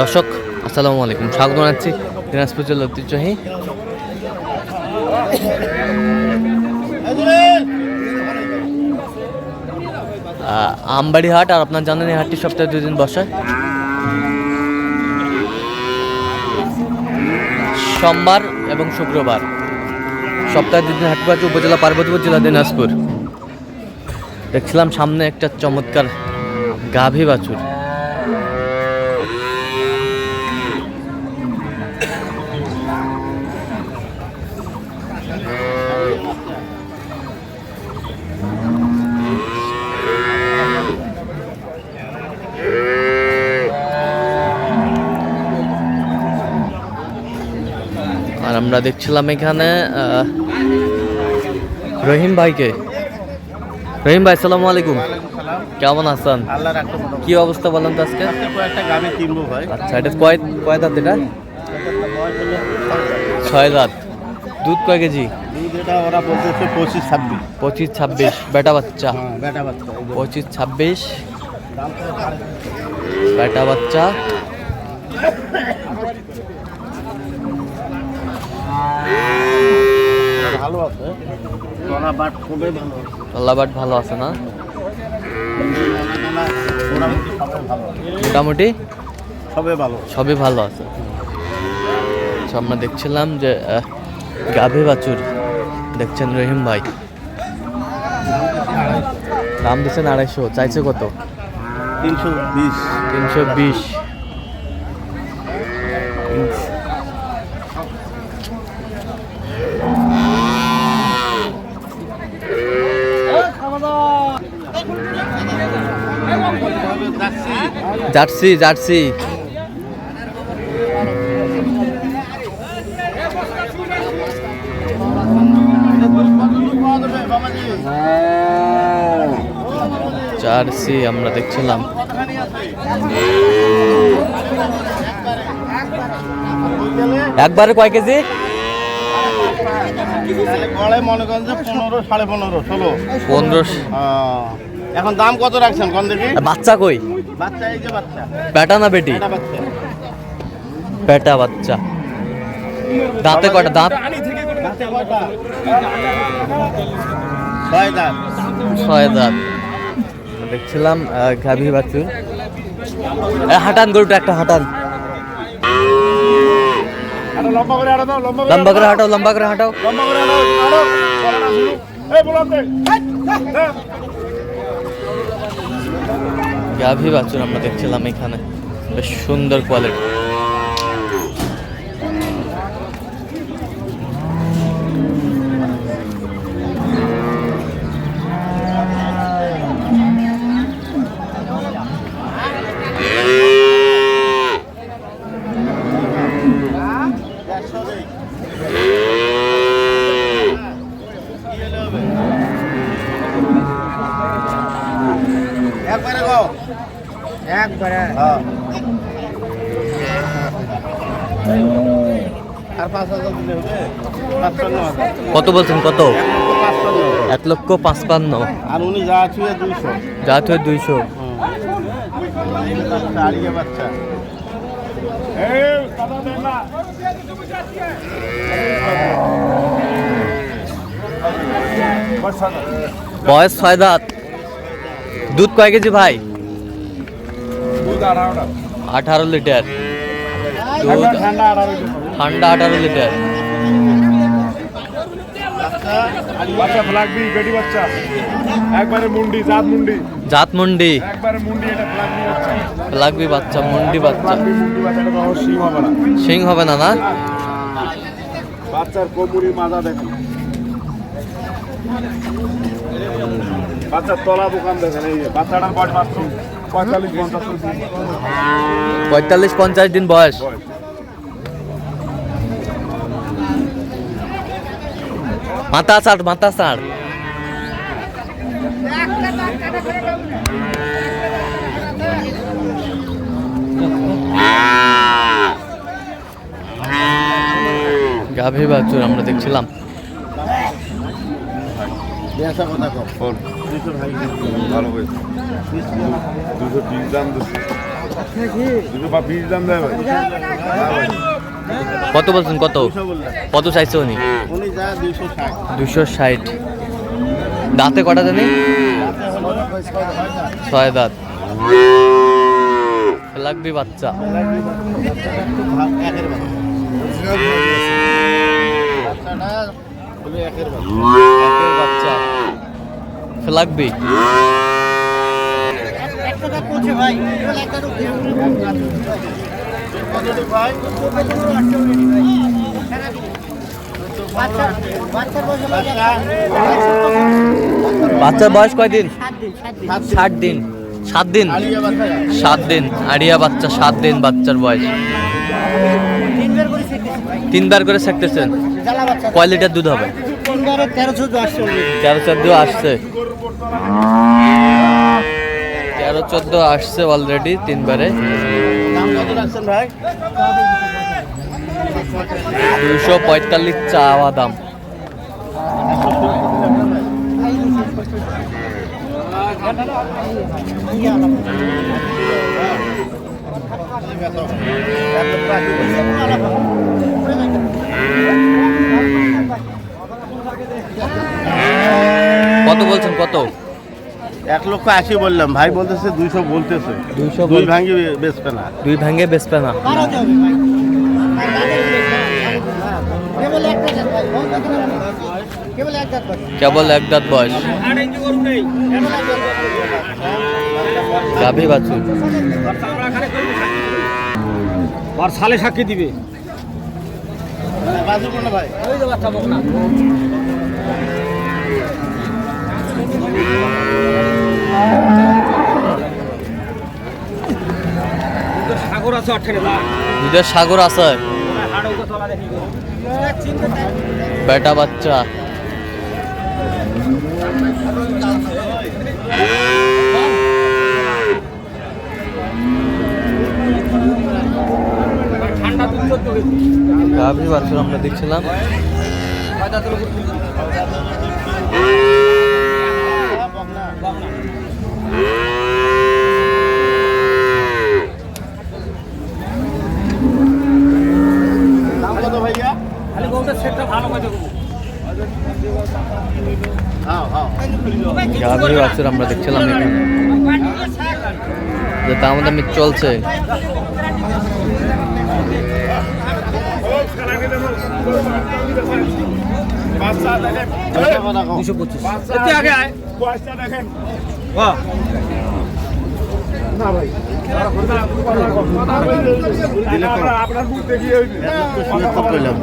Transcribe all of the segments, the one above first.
দর্শক, আসসালামু আলাইকুম। স্বাগত জানাচ্ছি দিনাজপুর জেলার ঐতিহ্যবাহী আমবাড়ি হাট আর আপনার জানেন এই হাটটি সপ্তাহে দুই দিন বসে। সোমবার এবং শুক্রবার সপ্তাহে দুই দিন হাট বসে উপজেলা, পার্বতীপুর জেলা, দিনাজপুর। দেখছিলাম সামনে একটা চমৎকার গাভী বাছুর। আর আমরা দেখছিলাম এখানে রহিম ভাইকে। রহিম ভাই সালামু আলাইকুম। কেমন আছেন? কি অবস্থা বলেন তো আজকে? আচ্ছা এটা কয় কয় দাঁত এটা? ছয় দাঁত। দুধ কয় কেজি? ওরা বলতেছে পঁচিশ ছাব্বিশ। পঁচিশ ছাব্বিশ। বেটা বাচ্চা? হ্যাঁ বেটা বাচ্চা পঁচিশ ছাব্বিশ। বেটা বাচ্চা? ভালো আছে। খুবই ভালো আছে। ভালো আছে না? মোটামুটি সবাই ভালো সবে ভালো সবই ভালো আছে। আচ্ছা আমরা দেখছিলাম যে গাভী বাছুর। দেখছেন রহিম ভাই। দাম দিচ্ছেন আড়াইশো। চাইছে কত? তিনশো বিশ। তিনশো বিশ। Jersey jersey. জার্সি আমরা দেখছিলাম। একবারে কয় কেজি? মনে এখন দাম কত রাখছেন কোন দেখি বাচ্চা কই? বাচ্চা এই যে বাচ্চা। বেটা না বেটি? বেটা বাচ্চা। দাঁতে কয়টা? দাঁত? দেখছিলাম গাভী এ, হাঁটান গরুটা একটা হাঁটান। লম্বা করে হাঁটাও লম্বা করে হাঁটাও। গাভী বাছুর আমরা দেখছিলাম এখানে। বেশ সুন্দর কোয়ালিটি একবারে গো হ্যাঁ কত বলছেন কত? এক লক্ষ পাঁচপান্ন। আর উনি যা ছুঁয়ে দুইশো। হয়ে দুইশো। বয়স ছয় দাঁত। দুধ কয় কেজি ভাই? আঠারো লিটার। দুধ। ঠান্ডা আঠারো লিটার। বাচ্চা ফ্লাগবি বেটি বাচ্চা। একবারে মুন্ডি জাত মুন্ডি। জাত মুন্ডি। একবারে মুন্ডি এটা ফ্লাগবি বাচ্চা। লাগবি বাচ্চা মুন্ডি বাচ্চা। মুন্ডি বাচ্চাটা কখনো সিং হবে না। সিং হবে না না? বাচ্চার মাজা তলা দোকান দেখেন এই বাচ্চাটার বয়স মাত্র পঁয়তাল্লিশ পঞ্চাশ দিন। বয়স। বয়স। মাথা ছাড় মাথা ছাড় গাভী বাছুর আমরা দেখছিলাম। কথা ভালো হয়েছে। দুশো বিশ দাম দুটো বা বিশ দাম দেয় ভাই কত বলছেন কত? কত চাইছে উনি? দুশো ষাট। দাঁতে কটা জানি? ছয় দাঁত। লাগবে বাচ্চা। বাচ্চা একের বাচ্চা লাগবে বাচ্চার বয়স কয়দিন ষাট দিন সাত দিন। সাত দিন। আড়িয়া বাচ্চা? সাত দিন। বাচ্চার বয়স। তিনবার করে সেকতেছেন কয় লিটার দুধ হবে? তেরো চোদ্দ আসছে। তেরো চোদ্দ আসছে অলরেডি তিনবারে। দুশো পঁয়তাল্লিশ চাওয়া দাম বলছেন কত এক লক্ষ আশি বললাম ভাই বলতেছে দুইশো বলতেছে। 200 দুই ভাঙ্গি বেচবে না। দুই ভাঙে বেচবে না। কেবল এক দাঁত বয়স। গাভী বাছুর। আর সালে সাক্ষী দিবে। ভাই সাগর আছে আটখানে দুধের সাগর আছে। বেটা বাচ্চা। গাভী বাছুর আমরা দেখছিলাম। দাম কত ভাইয়া খালি গরুটা সেটটা ভালো করে দেবো হ্যাঁ হ্যাঁ গাভী বাছুর আমরা দেখছিলাম এখানে। যে দাম দামি চলছে। দুশো পঁচিশ। আগে আয় দেখেন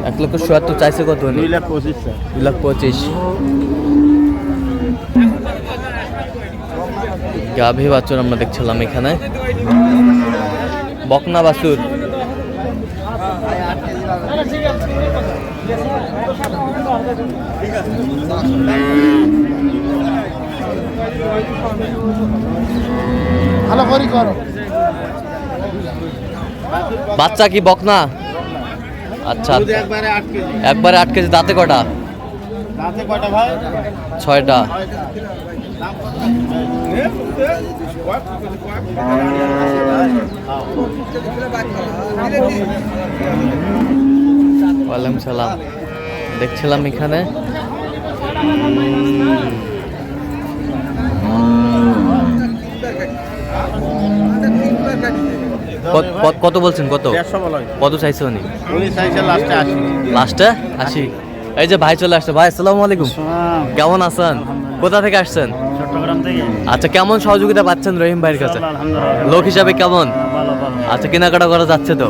এক লক্ষ চুয়াত্তর চাইছে কত? দুই লাখ পঁচিশ। দুই লাখ পঁচিশ। গাভী বাছুর আমরা দেখছিলাম এখানে। বকনা বাছুর। ভালো করি করো। বাচ্চা কি বকনা? আচ্ছা। একবারে আট কেজি। দাঁতে কটা? ছয়টা? ওয়ালাইকুম সালাম। দেখছিলাম এখানে। কত- বলছেন? কত? কত চাইছে উনি? লাস্টে আসি এই যে ভাই চলে আসছে। ভাই আসসালামু আলাইকুম। কেমন আছেন? কোথা থেকে আসছেন? আচ্ছা কেমন সহযোগিতা পাচ্ছেন রহিম ভাইয়ের কাছে? লোক হিসাবে কেমন? ভালো ভালো। আচ্ছা কেনাকাটা করা যাচ্ছে তো?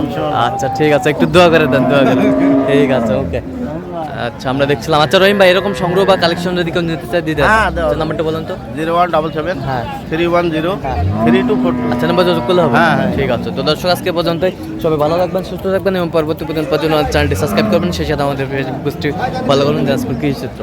আচ্ছা ঠিক আছে একটু দোয়া করে দেন দোয়া করে ঠিক আছে ওকে। আচ্ছা আমরা দেখছিলাম। আচ্ছা রহিম ভাই এরকম সংগ্রহ বা কালেকশন যদি কেউ নিতে চায় দিতে হ্যাঁ, আচ্ছা, নাম্বারটা বলুন তো। জিরো ওয়ান ডাবল সেভেন হ্যাঁ। Three one zero three two four আচ্ছা নাম্বার যোগাযোগ করলে হবে। হ্যাঁ, হ্যাঁ। ঠিক আছে তো দর্শক আজকে পর্যন্ত সবাই ভালো থাকবেন সুস্থ থাকবেন এবং পরবর্তী পর্যন্ত চ্যানেলটি সাবস্ক্রাইব করবেন। সেই সাথে আমাদের ফেসবুক পেজটি ফলো করুন জাসপুর কৃষি চিত্র।